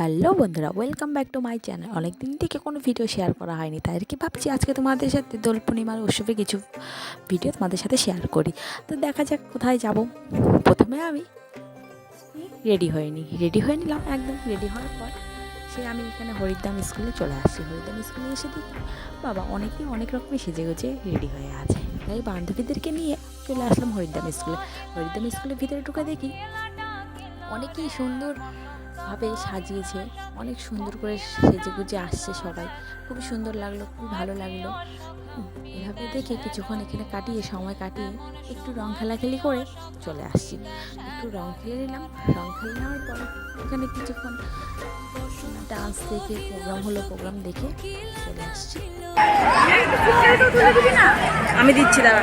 Hello বন্ধুরা welcome back to my channel অনেক দিন থেকে কোনো ভিডিও শেয়ার করা হয়নি, তাই আর কি ভাবছি আজকে তোমাদের সাথে দোল পূর্ণিমার উৎসবে কিছু ভিডিও তোমাদের সাথে শেয়ার করি। তো দেখা যাক কোথায় যাব। প্রথমে আমি রেডি হয়নি রেডি হয়ে নিলাম, একদম রেডি হওয়ার পর সে আমি এখানে হরিদ্দাম স্কুলে চলে আসছি। হরিদ্দাম স্কুলে এসে দেখি, বাবা অনেকেই অনেক রকমের সেজে গুজে রেডি হয়ে আছে। তাই বান্ধবীদেরকে নিয়ে চলে আসলাম হরিদ্দাম স্কুলে হরিদ্দাম স্কুলের ভিতরে ঢুকে দেখি, অনেকেই সুন্দর ভাবে সাজিয়েছে। অনেক সুন্দর করে সেজে গুজে আসছে সবাই। খুবই সুন্দর লাগল, খুবই ভালো লাগল। এভাবে দেখে কিছুক্ষণ এখানে কাটিয়ে, সময় কাটিয়ে একটু রং খেলাখেলি করে চলে আসছি। একটু রং খেলে নিলাম। রং খেলে নেওয়ার পর এখানে কিছুক্ষণ ডান্স দেখে প্রোগ্রাম হলো প্রোগ্রাম দেখে চলে আসছি। আমি দিচ্ছি দাঁড়া।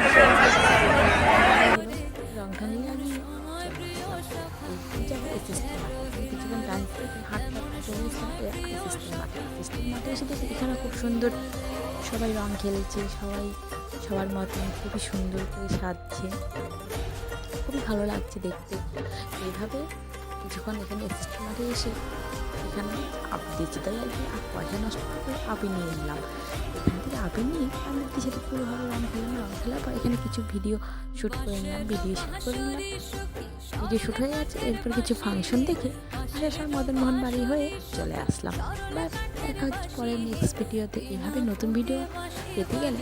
সুন্দর সবাই রং খেলছে, সবাই সবার মতন খুবই সুন্দর করে সাজছে। খুবই ভালো লাগছে দেখতে। এইভাবে কিছুক্ষণ এখানে এসে এখানে দিয়েছি। তাই আর কি আর পয়সা নষ্ট করে আপি নিয়ে নিলাম। এখান থেকে আপি নিয়ে আমি সাথে পুরোভাবে রং খেলাম রং খেলার পর এখানে কিছু ভিডিও শ্যুট করে নিলাম ভিডিও শ্যুট করে নিলাম। ভিডিও শ্যুট হয়ে গেছে, এরপর কিছু ফাংশন দেখে আসার মদন মোহন বাড়ি হয়ে চলে আসলাম। ব্যাস, দেখা হচ্ছে পরে নেক্সট ভিডিওতে এভাবে নতুন ভিডিও পেতে গেলে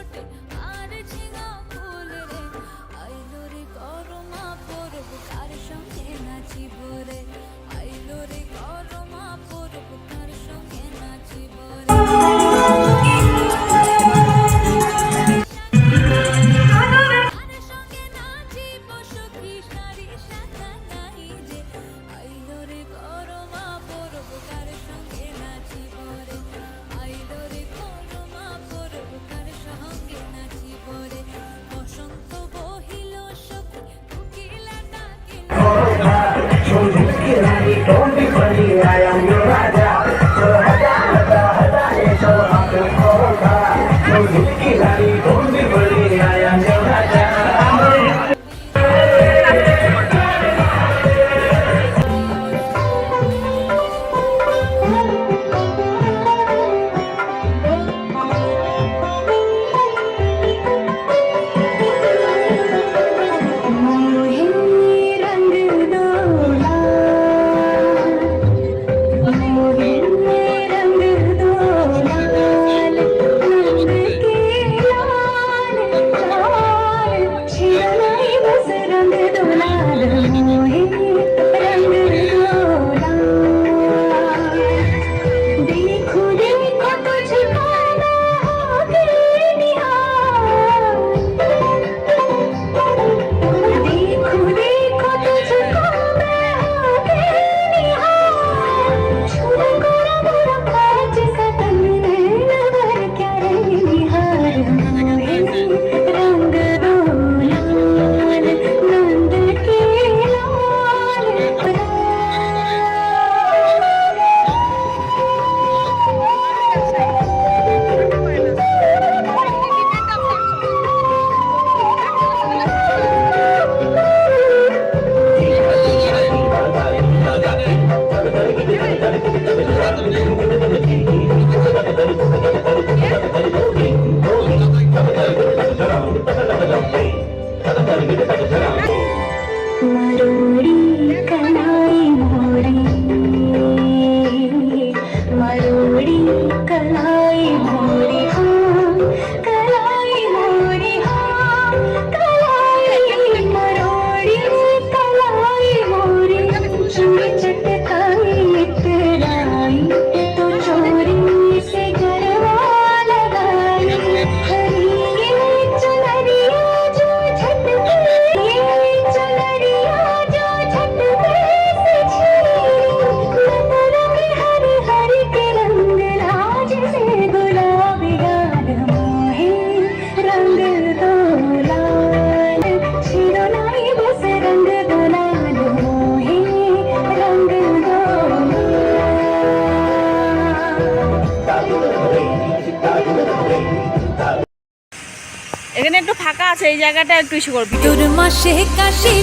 আছে এই জায়গাটা একটু করবি। মাসে কাশি